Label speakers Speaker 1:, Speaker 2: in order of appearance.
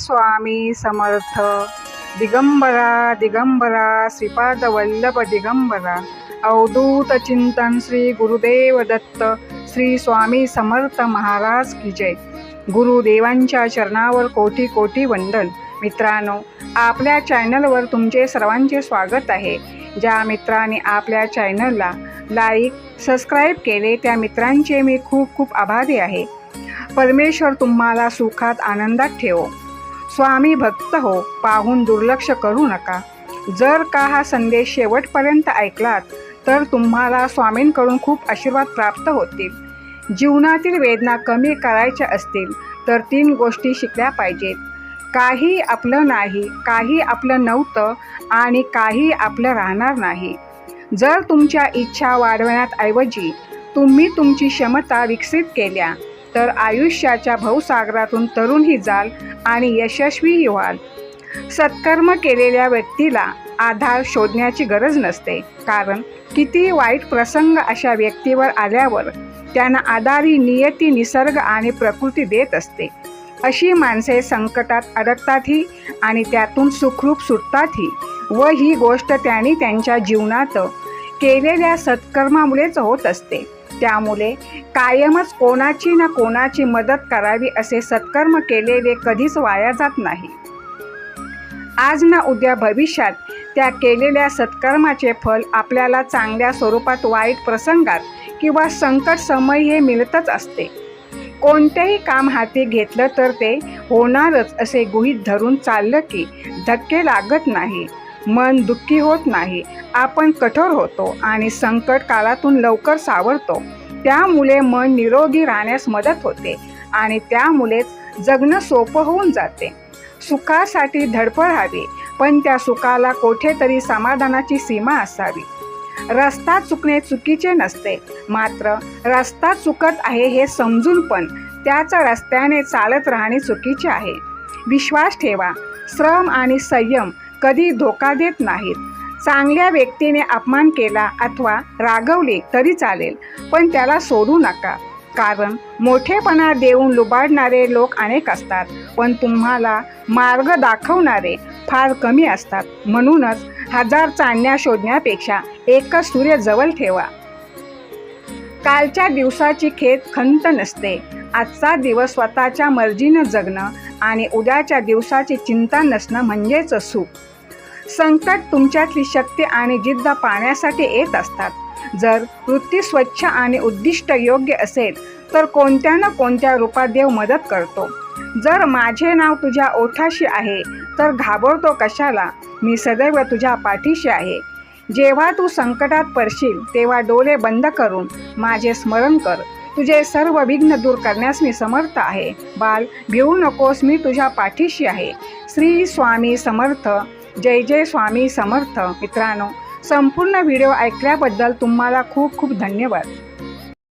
Speaker 1: स्वामी समर्थ. दिगंबरा दिगंबरा श्रीपाद वल्लभ दिगंबरा. अवधूत चिंतन श्री गुरुदेव दत्त श्री स्वामी समर्थ महाराज की जय. गुरुदेवांच्या चरणावर कोटी कोटी वंदन. मित्रांनो आपल्या चॅनलवर तुमचे सर्वांचे स्वागत आहे. ज्या मित्रांनी आपल्या चॅनलला लाईक सबस्क्राईब केले त्या मित्रांचे मी खूप खूप आभारी आहे. परमेश्वर तुम्हाला सुखात आनंदात ठेवो. स्वामी भक्त हो पाहून दुर्लक्ष करू नका. जर का हा संदेश शेवटपर्यंत ऐकलात तर तुम्हाला स्वामींकडून खूप आशीर्वाद प्राप्त होतील. जीवनातील वेदना कमी करायच्या असतील तर तीन गोष्टी शिकल्या पाहिजेत. काही आपलं नाही काही आपलं नव्हतं आणि काही आपलं राहणार नाही. जर तुमच्या इच्छा वाढवण्यात ऐवजी तुम्ही तुमची क्षमता विकसित केल्या तर आयुष्याच्या भाऊसागरातून तरुणही जाल आणि यशस्वीही व्हाल. सत्कर्म केलेल्या व्यक्तीला आधार शोधण्याची गरज नसते. कारण किती वाईट प्रसंग अशा व्यक्तीवर आल्यावर त्यांना आधारी नियती निसर्ग आणि प्रकृती देत असते. अशी माणसे संकटात अडकतातही आणि त्यातून सुखरूप सुटतातही व ही गोष्ट त्यांनी त्यांच्या जीवनात केलेल्या सत्कर्मामुळेच होत असते. त्यामुळे कायमच कोणाची ना कोणाची मदत करावी असे सत्कर्म केलेले कधीच वाया जात नाही. आज ना उद्या भविष्यात त्या केलेल्या सत्कर्माचे फल आपल्याला चांगल्या स्वरूपात वाईट प्रसंगात किंवा संकट समय हे मिळतच असते. कोणतेही काम हाती घेतलं तर ते होणारच असे गुहित धरून चाललं की धक्के लागत नाही. मन दुःखी होत नाही. आपण कठोर होतो आणि संकट काळातून लवकर सावरतो. त्यामुळे मन निरोगी राहण्यास मदत होते आणि त्यामुळेच जगणं सोपं होऊन जाते. सुखासाठी धडपड हवी पण त्या सुखाला कोठेतरी समाधानाची सीमा असावी. रस्ता चुकणे चुकीचे नसते मात्र रस्ता चुकत आहे हे समजून पण त्याच रस्त्याने चालत राहणे चुकीचे आहे. विश्वास ठेवा श्रम आणि संयम कधी धोका देत नाहीत. चांगल्या व्यक्तीने अपमान केला अथवा रागवले तरी चालेल पण त्याला सोडू नका. कारण मोठेपणा देऊन लुबाडणारे लोक अनेक असतात पण तुम्हाला मार्ग दाखवणारे फार कमी असतात. म्हणूनच हजार चांदण्या शोधण्यापेक्षा एकच सूर्य जवळ ठेवा. कालच्या दिवसाची खेत खंत नसते. आजचा दिवस स्वतःच्या मर्जीनं जगणं आणि उद्याच्या दिवसाची चिंता नसणं म्हणजेच सुख. संकट तुमच्यातली शक्ती आणि जिद्द पाहण्यासाठी येत असतात. जर वृत्ती स्वच्छ आणि उद्दिष्ट योग्य असेल तर कोणत्या ना कोणत्या रूपात देव मदत करतो. जर माझे नाव तुझ्या ओठाशी आहे तर घाबरतो कशाला? मी सदैव तुझ्या पाठीशी आहे. जेव्हा तू संकटात पडशील तेव्हा डोळे बंद करून माझे स्मरण कर. तुझे सर्व विघ्न दूर करण्यास मी समर्थ आहे. बाल भिवू नकोस मी तुझ्या पाठीशी आहे. श्री स्वामी समर्थ. जय जय स्वामी समर्थ. मित्रांनो संपूर्ण व्हिडिओ ऐकल्याबद्दल तुम्हाला खूप खूप धन्यवाद.